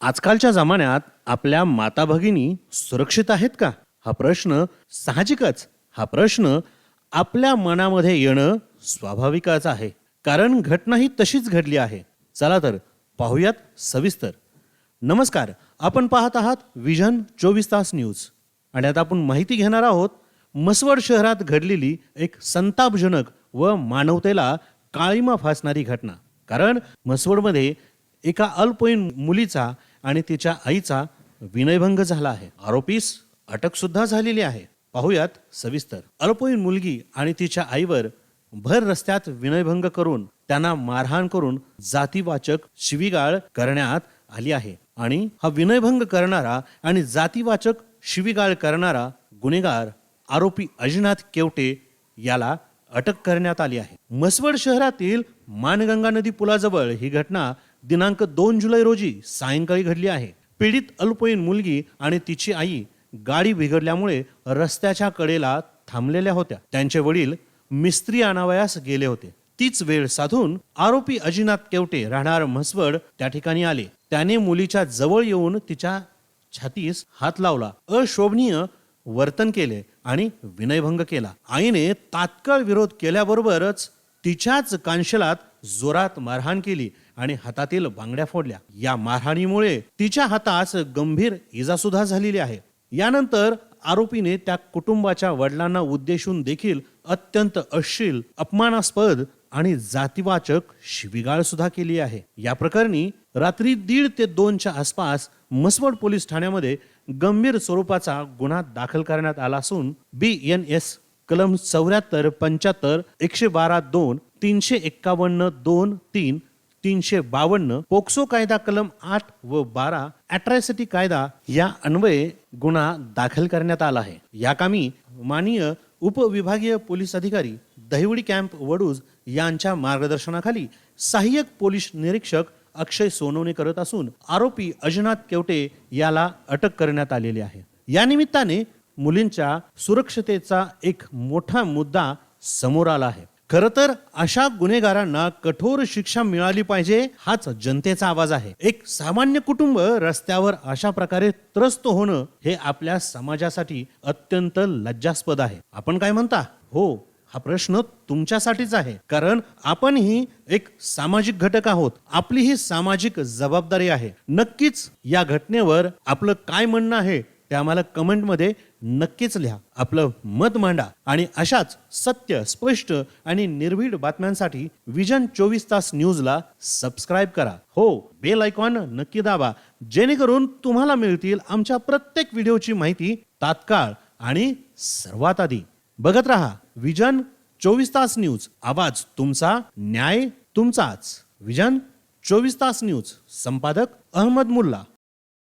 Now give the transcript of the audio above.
आजकालच्या जमान्यात आपल्या माता भगिनी सुरक्षित आहेत का? हा प्रश्न साहजिकच. हा प्रश्न आपल्या मनामध्ये येणं स्वाभाविकच आहे. कारण घटना ही तशीच घडली आहे. चला तर पाहूयात सविस्तर. नमस्कार. आपण पाहत आहात विजन चोवीस तास न्यूज. आणि आता आपण माहिती घेणार आहोत मसवड शहरात घडलेली एक संतापजनक व मानवतेला काळीमा फासणारी घटना. कारण मसवडमध्ये एका अल्पवयीन मुलीचा आणि तिच्या आईचा विनयभंग झाला आहे. आरोपीस अटक सुद्धा झालेली आहे. पाहूयात सविस्तर. अल्पवयीन मुलगी आणि तिच्या आईवर भर रस्त्यात विनयभंग करून त्यांना मारहाण करून जातीवाचक शिवीगाळ करण्यात आली आहे. आणि हा विनयभंग करणारा आणि जातीवाचक शिवीगाळ करणारा गुन्हेगार आरोपी अजिनाथ केवटे याला अटक करण्यात आली आहे. मसवड शहरातील मानगंगा नदी पुलाजवळ ही घटना दिनांक दोन जुलै रोजी सायंकाळी घडली आहे. पीडित अल्पवयीन मुलगी आणि तिची आई गाडी बिघडल्यामुळे रस्त्याच्या कडेला थांबलेल्या होत्या. त्यांचे वडील मिस्त्री आणावयास गेले होते. तीच वेळ साधून आरोपी अजिनाथ केवटे राहणार म्हसवड त्या ठिकाणी आले. त्याने मुलीच्या जवळ येऊन तिच्या छातीस हात लावला. अशोभनीय वर्तन केले आणि विनयभंग केला. आईने तात्काळ विरोध केल्याबरोबरच तिच्याच कांशलात जोरात मारहाण केली. आणि हातातील बांगड्या फोडल्या. या मारहाणीमुळे तिच्या हातास गंभीर इजा सुद्धा झालेली आहे. यानंतर आरोपीने त्या कुटुंबाच्या वडिलांना उद्देशून देखील अत्यंत अश्लील अपमानास्पद आणि जातीवाचक शिवीगाळ सुद्धा केली आहे. या प्रकरणी रात्री दीड ते दोनच्या आसपास मसवड पोलीस ठाण्यामध्ये गंभीर स्वरूपाचा गुन्हा दाखल करण्यात आला असून बी एन एस कलम चौऱ्याहत्तर पंच्याहत्तर एकशे बारा दोन तीनशे एक्कावन्न दोन तीन तीनशे बावन्न पोक्सो कायदा कलम आठ व बारा अट्रॅसिटी कायदा या अन्वये गुन्हा दाखल करण्यात आला आहे. या कामी माननीय उपविभागीय पोलीस अधिकारी दहिवडी कॅम्प वडूज यांच्या मार्गदर्शनाखाली सहाय्यक पोलीस निरीक्षक अक्षय सोनवणे करत असून आरोपी अजनाथ केवटे याला अटक करण्यात आलेली आहे. या निमित्ताने मुलींच्या सुरक्षतेचा एक मोठा मुद्दा समोर आला आहे. खर तर अशा गुन्हेगारांना कठोर शिक्षा मिळाली पाहिजे हाच जनतेचा आवाज आहे. एक सामान्य कुटुंब रस्त्यावर अशा प्रकारे त्रस्त होणं हे आपल्या समाजासाठी अत्यंत लज्जास्पद आहे. आपण काय म्हणता? हो हा प्रश्न तुमच्यासाठीच आहे. कारण आपण ही एक सामाजिक घटक आहोत. आपली ही सामाजिक जबाबदारी आहे. नक्कीच या घटनेवर आपलं काय म्हणणं आहे ते आम्हाला कमेंटमध्ये नक्कीच लिहा. आपलं मत मांडा आणि अशाच सत्य स्पष्ट आणि निर्भीड बातम्यांसाठी विजन चोवीस तास न्यूजला सबस्क्राईब करा. हो बेल आयकॉन नक्की दाबा. जेणेकरून तुम्हाला मिळतील आमच्या प्रत्येक व्हिडिओची माहिती तात्काळ आणि सर्वात आधी. बघत रहा विजन चोवीस तास न्यूज. आवाज तुमचा न्याय तुमचाच. विजन चोवीस तास न्यूज. संपादक अहमद मुल्ला.